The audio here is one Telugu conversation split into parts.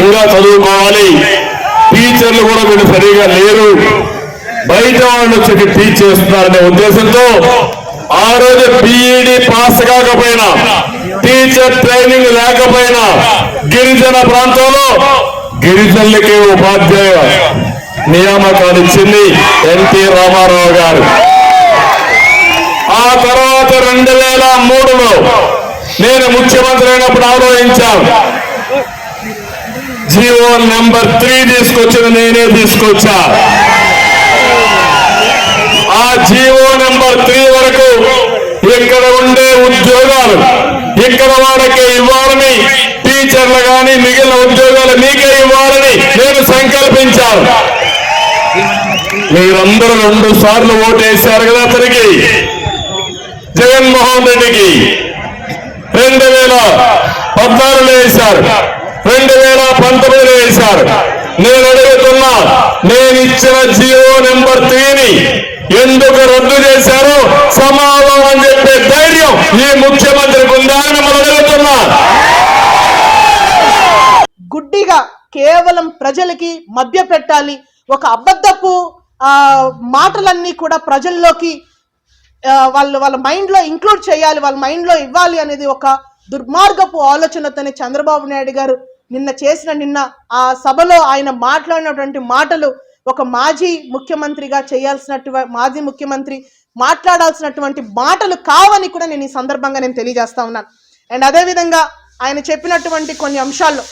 ఇంకా చదువుకోవాలి. టీచర్లు కూడా వీళ్ళు సరిగా లేరు. బయట వాళ్ళు వచ్చి టీచ్ చేస్తున్నారనే ఉద్దేశంతో ఆ రోజు బిఈడి పాస్ కాకపోయినా టీచర్ ట్రైనింగ్ లేకపోయినా గిరిజన ప్రాంతంలో గిరిజనులకే ఉపాధ్యాయ నియామకాలు ఇచ్చింది ఎన్టీ రామారావు గారు. ఆ తర్వాత రెండు వేల మూడులో నేను ముఖ్యమంత్రి అయినప్పుడు ఆలోచించాను. జీవో నెంబర్ త్రీ తీసుకొచ్చిన నేనే తీసుకొచ్చా. ఆ జీవో నెంబర్ త్రీ వరకు ఇక్కడ ఉండే ఉద్యోగాలు ఇక్కడ వాడకే ఇవ్వాలని టీచర్లు కానీ మిగిలిన ఉద్యోగాలు మీకే ఇవ్వాలని నేను సంకల్పించాను. మీరందరూ రెండు సార్లు ఓటేశారు కదా అతనికి. జగన్మోహన్ రెడ్డికి రెండు వేల పద్నాలుగులో వేశారు. రెండు వేల పంతొమ్మిదిలో వేశారు. నేను అడుగుతున్నా నేను ఇచ్చిన జియో నెంబర్ త్రీని ఎందుకు రద్దు చేశారు? సమాధానం చెప్పే ధైర్యం ఈ ముఖ్యమంత్రికి ఉందా అని మిమ్మల్ని అడుగుతున్నా. గుడ్డిగా కేవలం ప్రజలకి మభ్య పెట్టాలి ఒక అబద్ధపు ఆ, మాటలన్నీ కూడా ప్రజల్లోకి వాళ్ళు వాళ్ళ మైండ్లో ఇంక్లూడ్ చేయాలి వాళ్ళ మైండ్లో ఇవ్వాలి అనేది ఒక దుర్మార్గపు ఆలోచనతోనే చంద్రబాబు నాయుడు గారు నిన్న చేసిన నిన్న ఆ సభలో ఆయన మాట్లాడినటువంటి మాటలు ఒక మాజీ ముఖ్యమంత్రిగా చేయాల్సినటువంటి మాజీ ముఖ్యమంత్రి మాట్లాడాల్సినటువంటి మాటలు కావని కూడా నేను ఈ సందర్భంగా నేను తెలియజేస్తా ఉన్నాను అండ్ అదేవిధంగా ఆయన చెప్పినటువంటి కొన్ని అంశాల్లో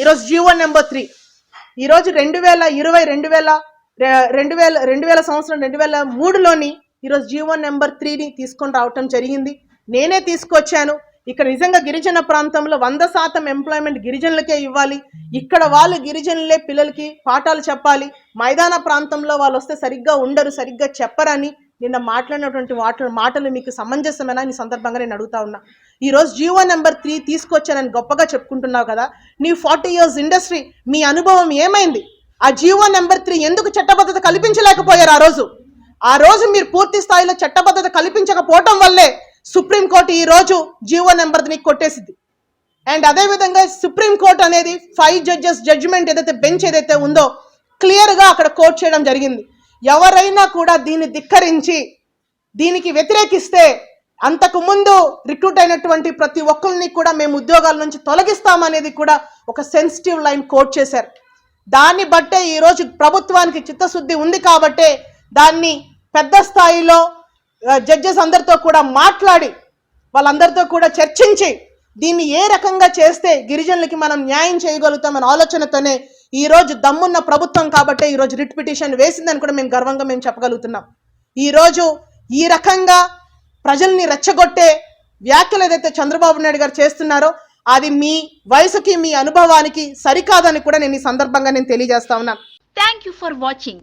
ఈరోజు జీవో నెంబర్ త్రీ. ఈరోజు రెండు వేల ఇరవై రెండు వేల రెండు వేల రెండు వేల సంవత్సరం రెండు వేల మూడులోని ఈరోజు జీవో నెంబర్ త్రీని తీసుకొని రావటం జరిగింది. నేనే తీసుకొచ్చాను. ఇక్కడ నిజంగా గిరిజన ప్రాంతంలో వంద శాతం ఎంప్లాయ్మెంట్ గిరిజనులకే ఇవ్వాలి. ఇక్కడ వాళ్ళు గిరిజనులే పిల్లలకి పాఠాలు చెప్పాలి. మైదాన ప్రాంతంలో వాళ్ళు వస్తే సరిగ్గా ఉండరు సరిగ్గా చెప్పరని నిన్న మాట్లాడినటువంటి వాట మాటలు మీకు సమంజసమేనా ఈ సందర్భంగా నేను అడుగుతా ఉన్నా. ఈరోజు జీవో నెంబర్ త్రీ తీసుకొచ్చానని గొప్పగా చెప్పుకుంటున్నావు కదా నీ ఫార్టీ ఇయర్స్ ఇండస్ట్రీ మీ అనుభవం ఏమైంది? ఆ జీవో నెంబర్ త్రీ ఎందుకు చట్టబద్ధత కల్పించలేకపోయారు ఆ రోజు? ఆ రోజు మీరు పూర్తి స్థాయిలో చట్టబద్ధత కల్పించకపోవటం వల్లే సుప్రీంకోర్టు ఈ రోజు జీవో నెంబర్ని కొట్టేసింది. అండ్ అదేవిధంగా సుప్రీంకోర్టు అనేది ఫైవ్ జడ్జెస్ జడ్జిమెంట్ ఏదైతే బెంచ్ ఏదైతే ఉందో క్లియర్గా అక్కడ కోర్ట్ చేయడం జరిగింది. ఎవరైనా కూడా దీన్ని ధిక్కరించి దీనికి వ్యతిరేకిస్తే అంతకు ముందు రిక్రూట్ అయినటువంటి ప్రతి ఒక్కరిని కూడా మేము ఉద్యోగాల నుంచి తొలగిస్తామనేది కూడా ఒక సెన్సిటివ్ లైన్ కోట్ చేశారు. దాన్ని బట్టే ఈరోజు ప్రభుత్వానికి చిత్తశుద్ధి ఉంది కాబట్టే దాన్ని పెద్ద స్థాయిలో జడ్జెస్ అందరితో కూడా మాట్లాడి వాళ్ళందరితో కూడా చర్చించి దీన్ని ఏ రకంగా చేస్తే గిరిజనులకి మనం న్యాయం చేయగలుగుతామనే ఆలోచనతోనే ఈ రోజు దమ్మున్న ప్రభుత్వం కాబట్టే ఈరోజు రిట్ పిటిషన్ వేసిందని కూడా మేము గర్వంగా మేము చెప్పగలుగుతున్నాం. ఈరోజు ఈ రకంగా ప్రజల్ని రెచ్చగొట్టే వ్యాఖ్యలు ఏదైతే చంద్రబాబు నాయుడు గారు చేస్తున్నారో అది మీ వయసుకి మీ అనుభవానికి సరికాదని కూడా నేను ఈ సందర్భంగా నేను తెలియజేస్తా ఉన్నాను థ్యాంక్ యూ ఫర్ వాచింగ్